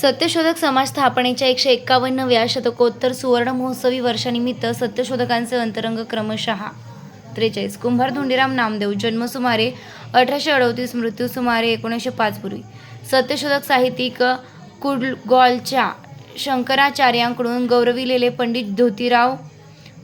सत्यशोधक समाज स्थापनेच्या एकशे एक्कावन्नव्या शतकोत्तर सुवर्ण महोत्सवी वर्षानिमित्त सत्यशोधकांचे अंतरंग क्रमशः त्रेचाळीस. कुंभार धोंडीराम नामदेव जन्म सुमारे अठराशे अडतीस मृत्यू सुमारे एकोणीसशे पाच पूर्वी. सत्यशोधक साहित्यिक कुडगॉलच्या शंकराचार्यांकडून गौरविलेले पंडित धोतीराव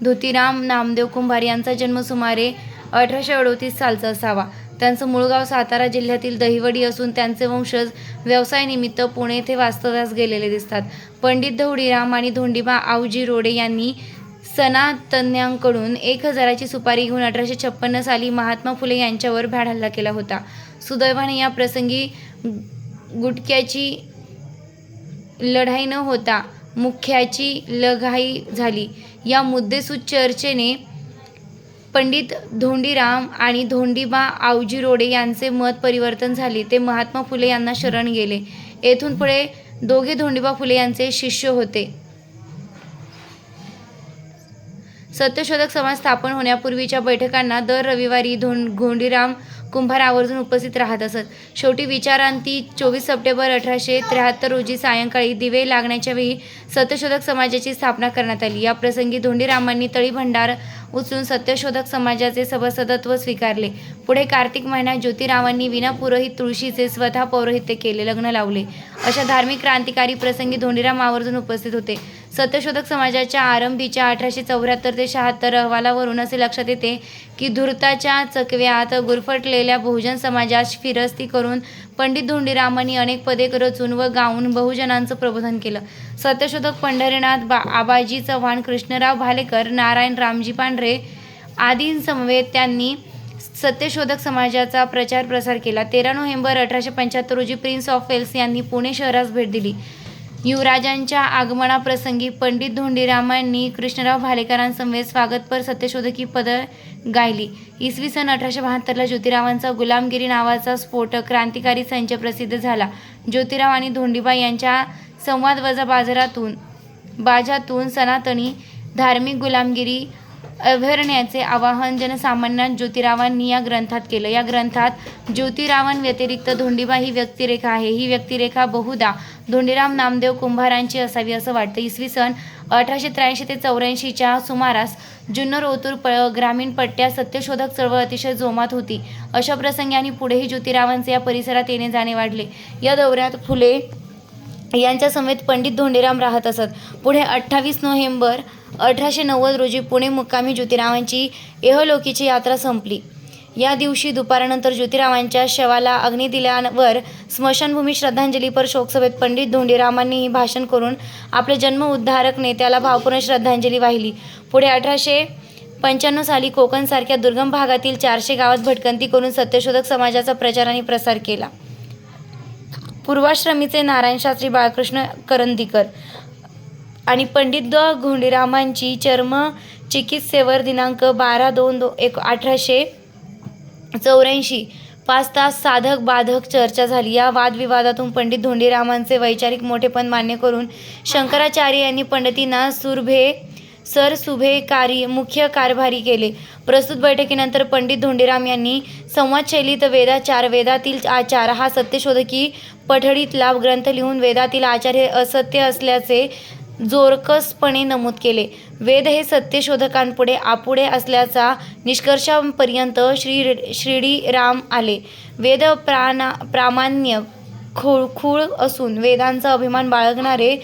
धोतीराम नामदेव कुंभार यांचा जन्म सुमारे अठराशे अडतीस सालचा असावा. त्यांचं मूळ गाव सातारा जिल्ह्यातील दहिवडी असून त्यांचे वंशज व्यवसायानिमित्त पुणे येथे वास्तव्यास गेलेले दिसतात. पंडित धवडीराम आणि धोंडीबा आवजी रोडे यांनी सनातन्यांकडून एक हजाराची सुपारी घेऊन अठराशे छप्पन्न साली महात्मा फुले यांच्यावर भ्याड हल्ला केला होता. सुदैवाने या प्रसंगी गुटक्याची लढाई न होता मुख्याची लढाई झाली. या मुद्देसूद चर्चेने पंडित धोंडीराम आणि धोंडीबा आवजी रोडे यांचे मत परिवर्तन झाले. ते महात्मा फुले यांना शरण गेले. येथून पुढे दोघे धोंडीबा फुले यांचे शिष्य होते. सत्यशोधक समाज स्थापन होण्यापूर्वीच्या बैठकांना दर रविवारी धों धोंडीराम कुंभार आवर्जून उपस्थित राहत असत. शेवटी विचारांती चोवीस सप्टेंबर अठराशे त्र्याहत्तर रोजी सायंकाळी दिवे लागण्याच्या वेळी सत्यशोधक समाजाची स्थापना करण्यात आली. या प्रसंगी धोंडीरामांनी तळी भंडार उचलून सत्यशोधक समाजाचे सभासदत्व स्वीकारले. पुढे कार्तिक महिन्यात ज्योतिरावांनी विना पुरोहित तुळशीचे स्वतः पौरोहित्य केले लग्न लावले. अशा धार्मिक क्रांतिकारी प्रसंगी धोंडीराम आवर्जून उपस्थित होते. सत्यशोधक समाजाच्या आरंभीच्या अठराशे चौऱ्याहत्तर ते शहात्तर अहवालावरून असे लक्षात येते की धुर्ताच्या चकव्यात गुरफटलेल्या बहुजन समाजास फिरस्ती करून पंडित धोंडीरामांनी अनेक पदे रचून व गाऊन बहुजनांचं प्रबोधन केलं. सत्यशोधक पंढरीनाथ बा आबाजी चव्हाण कृष्णराव भालेकर नारायण रामजी पांढरे आदींसमवेत त्यांनी सत्यशोधक समाजाचा प्रचार प्रसार केला. तेरा नोव्हेंबर अठराशे पंच्याहत्तर रोजी प्रिन्स ऑफ वेल्स यांनी पुणे शहरास भेट दिली. युवराजांच्या आगमनाप्रसंगी पंडित धोंडीरामांनी कृष्णराव भालेकरांसमवेत स्वागतपर सत्यशोधकी पद गायली. इसवी सन अठराशे बहात्तरला ज्योतिरावांचा गुलामगिरी नावाचा स्फोटक क्रांतिकारी संच प्रसिद्ध झाला. ज्योतिराव आणि धोंडीबा यांच्या संवादवजा बाजारातून बाजातून सनातनी धार्मिक गुलामगिरी अभयारण्याचे आवाहन जनसामान्यात ज्योतिरावांनी या ग्रंथात केलं. या ग्रंथात ज्योतिरावांव्यतिरिक्त धोंडीबा ही व्यक्तिरेखा आहे. ही व्यक्तिरेखा बहुधा धोंडीराम नामदेव कुंभारांची असावी असं वाटतं. इसवी सन अठराशे त्र्याऐंशी ते चौऱ्याऐंशीच्या सुमारास जुन्नर ओतूर प ग्रामीण पट्ट्या सत्यशोधक चळवळ अतिशय जोमात होती. अशा प्रसंगी आणि पुढेही ज्योतिरावांचे या परिसरात येणे जाणे वाढले. या दौऱ्यात फुले यांच्या समेत पंडित धोंडीराम राहत असत. पुढे अठ्ठावीस नोव्हेंबर अठराशे नव्वद रोजी पुणे मुक्कामी ज्योतिरावांची एहलोकीची यात्रा संपली. या दिवशी दुपारनंतर ज्योतिरावांच्या शवाला अग्नी दिल्यावर स्मशानभूमी श्रद्धांजलीपर शोकसभेत पंडित धोंडीरामांनीही भाषण करून आपले जन्म उद्धारक नेत्याला भावपूर्ण श्रद्धांजली वाहिली. पुढे अठराशे पंच्याण्णव साली कोकणसारख्या दुर्गम भागातील चारशे गावात भटकंती करून सत्यशोधक समाजाचा प्रचार आणि प्रसार केला. पूर्वाश्रमीचे नारायण शास्त्री बाळकृष्ण करंदीकर आणि पंडित द घोंडीरामांची चर्म चिकित्सेवर दिनांक बारा दोन दो एक अठराशे चौऱ्याऐंशी. पाच तास साधक बाधक चर्चा झाली. या वादविवादातून पंडित धोंडीरामांचे वैचारिक मोठेपण मान्य करून शंकराचार्य यांनी पंडितींना सुरभे सर कार्य मुख्य कारभारी केले. प्रस्तुत बैठकीनंतर पंडित धोंडीराम यांनी संवादशैलीत वेदाचार वेदातील आचार हा सत्यशोधकी पठडीतला ग्रंथ लिहून वेदातील आचार हे असत्य असल्याचे जोरकसपणे नमूद केले. वेद हे सत्यशोधकांपुढे आपुढे असल्याचा निष्कर्षापर्यंत श्री श्रीराम आले. वेद प्राणा प्रामाण्य खोळखूळ असून वेदांचा अभिमान बाळगणारे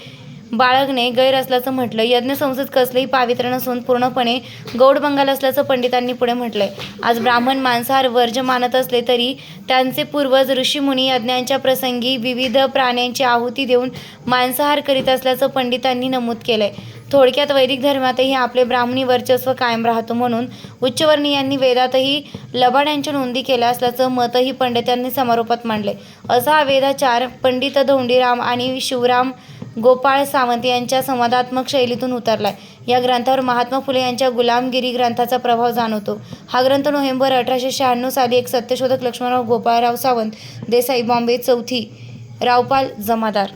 बाळगणे गैर असल्याचं म्हटलं यज्ञसंस्थेत कसलेही पावित्र्य नसून पूर्णपणे गौड बंगाल असल्याचं पंडितांनी पुढे म्हटलंय. आज ब्राह्मण मांसाहार वर्ज मानत असले तरी त्यांचे पूर्वज ऋषीमुनी यज्ञांच्या प्रसंगी विविध प्राण्यांची आहुती देऊन मांसाहार करीत असल्याचं पंडितांनी नमूद केलंय. थोडक्यात वैदिक धर्मातही आपले ब्राह्मणी वर्चस्व कायम राहतो म्हणून उच्चवर्णीयांनी वेदातही लबाड्यांच्या नोंदी केल्या असल्याचं मतही पंडितांनी समारोपात मांडले असा हा वेदाचार पंडित धोंडीराम आणि शिवराम गोपाळ सावंत यांच्या संवादात्मक शैलीतून उतरलाय. या ग्रंथावर महात्मा फुले यांच्या गुलामगिरी ग्रंथाचा प्रभाव जाणवतो. हा ग्रंथ नोव्हेंबर अठराशे शहाण्णव साली एक सत्यशोधक लक्ष्मणराव गोपाळराव सावंत देसाई बॉम्बे चौथी रावपाल जमादार